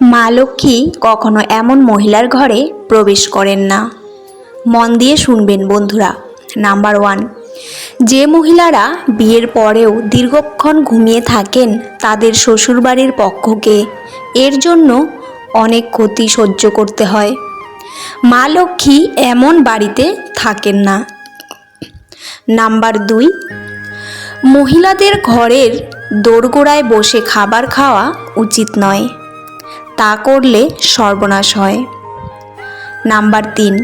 মা লক্ষ্মী কখনো এমন মহিলার ঘরে প্রবেশ করেন না। মন দিয়ে শুনবেন বন্ধুরা, নাম্বার ওয়ান, যে মহিলারা বিয়ের পরেও দীর্ঘক্ষণ ঘুমিয়ে থাকেন তাদের শ্বশুরবাড়ির পক্ষকে, এর জন্য অনেক ক্ষতি সহ্য করতে হয়। মা লক্ষ্মী এমন বাড়িতে থাকেন না। নাম্বার দুই, মহিলাদের ঘরের দোরগোড়ায় বসে খাবার খাওয়া উচিত নয়। তা করলে সর্বনাশ হয়। নাম্বার তিন,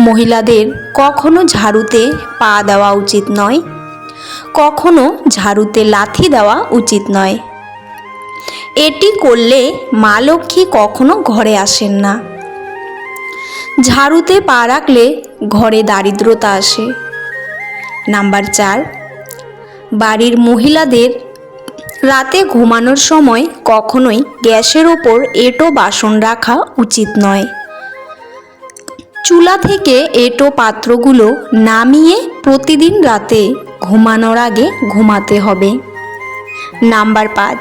মহিলাদের কখনো ঝাড়ুতে পা দেওয়া উচিত নয়, কখনো ঝাড়ুতে লাথি দেওয়া উচিত নয়। এটি করলে মা লক্ষ্মী কখনো ঘরে আসেন না। ঝাড়ুতে পা রাখলে ঘরে দারিদ্রতা আসে। নাম্বার চার, বাড়ির মহিলাদের রাতে ঘুমানোর সময় কখনোই গ্যাসের ওপর এঁটো বাসন রাখা উচিত নয়। চুলা থেকে এঁটো পাত্রগুলো নামিয়ে প্রতিদিন রাতে ঘুমানোর আগে ঘুমাতে হবে। নাম্বার পাঁচ,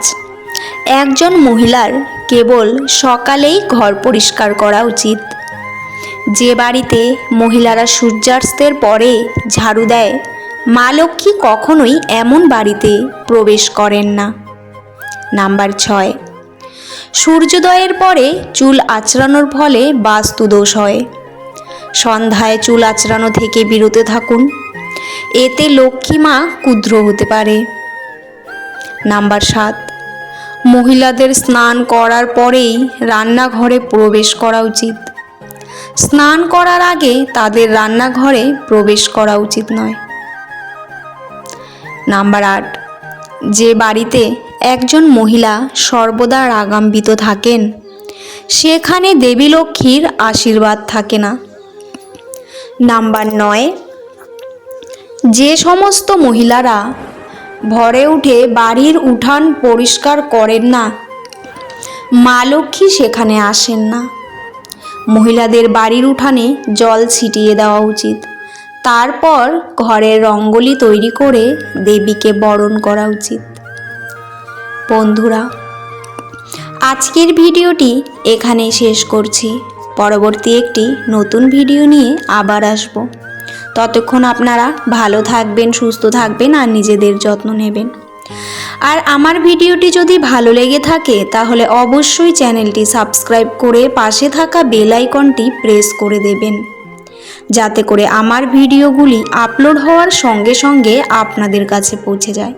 একজন মহিলার কেবল সকালেই ঘর পরিষ্কার করা উচিত। যে বাড়িতে মহিলারা সূর্যাস্তের পরে ঝাড়ু দেয় মা লক্ষ্মী কখনোই এমন বাড়িতে প্রবেশ করেন না। নাম্বার ছয়, সূর্যোদয়ের পরে চুল আঁচড়ানোর ফলে বাস্তুদোষ হয়। সন্ধ্যায় চুল আঁচড়ানো থেকে বিরত থাকুন। এতে লক্ষ্মী মা ক্ষুদ্র হতে পারে। নাম্বার সাত, মহিলাদের স্নান করার পরেই রান্নাঘরে প্রবেশ করা উচিত। স্নান করার আগে তাদের রান্নাঘরে প্রবেশ করা উচিত নয়। নাম্বার আট, যে বাড়িতে একজন মহিলা সর্বদা রাগাম্বিত থাকেন, সেখানে দেবী লক্ষ্মীর আশীর্বাদ থাকে না। নাম্বার নয়, যে সমস্ত মহিলারা ভরে উঠে বাড়ির উঠান পরিষ্কার করেন না, মা লক্ষ্মী সেখানে আসেন না। মহিলাদের বাড়ির উঠানে জল ছিটিয়ে দেওয়া উচিত। তারপর ঘরের রঙ্গোলি তৈরি করে দেবীকে বরণ করা উচিত। বন্ধুরা, আজকের ভিডিওটি এখানেই শেষ করছি। পরবর্তী একটি নতুন ভিডিও নিয়ে আবার আসব। ততক্ষণ আপনারা ভালো থাকবেন, সুস্থ থাকবেন আর নিজেদের যত্ন নেবেন। আর আমার ভিডিওটি যদি ভালো লেগে থাকে, তাহলে অবশ্যই চ্যানেলটি সাবস্ক্রাইব করে পাশে থাকা বেল আইকনটি প্রেস করে দেবেন। যাতে করে আমার ভিডিওগুলি আপলোড হওয়ার সঙ্গে সঙ্গে আপনাদের কাছে পৌঁছে যায়।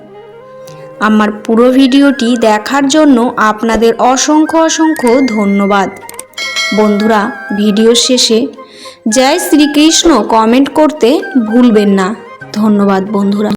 আমার পুরো ভিডিওটি দেখার জন্য আপনাদের অসংখ্য অসংখ্য ধন্যবাদ। বন্ধুরা ভিডিও শেষে জয় শ্রীকৃষ্ণ কমেন্ট করতে ভুলবেন না। ধন্যবাদ, বন্ধুরা।